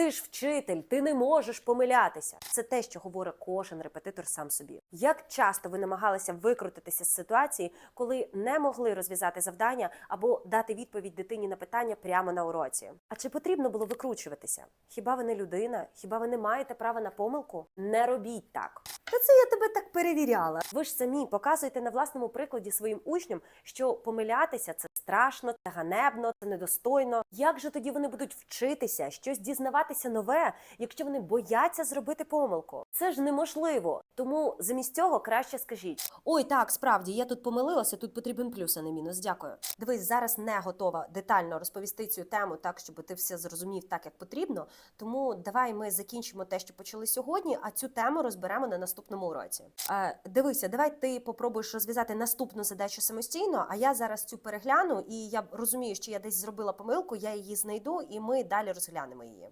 Ти ж вчитель, ти не можеш помилятися. Це те, що говорить кожен репетитор сам собі. Як часто ви намагалися викрутитися з ситуації, коли не могли розв'язати завдання або дати відповідь дитині на питання прямо на уроці? А чи потрібно було викручуватися? Хіба ви не людина? Хіба ви не маєте права на помилку? Не робіть так. Та це я тебе так перевіряла. Ви ж самі показуєте на власному прикладі своїм учням, що помилятися це страшно, це ганебно, це недостойно. Як же тоді вони будуть вчитися, щось дізнаватися нове, якщо вони бояться зробити помилку? Це ж неможливо. Тому замість цього краще скажіть: ой, так справді я тут помилилася, тут потрібен плюс, а не мінус. Дякую. Дивись, зараз не готова детально розповісти цю тему так, щоб ти все зрозумів так, як потрібно. Тому давай ми закінчимо те, що почали сьогодні, а цю тему розберемо на наступному уроці. Е, дивися, давай ти попробуєш розв'язати наступну задачу самостійно, а я зараз цю перегляну, і я розумію, що я десь зробила помилку, я її знайду, і ми далі розглянемо її.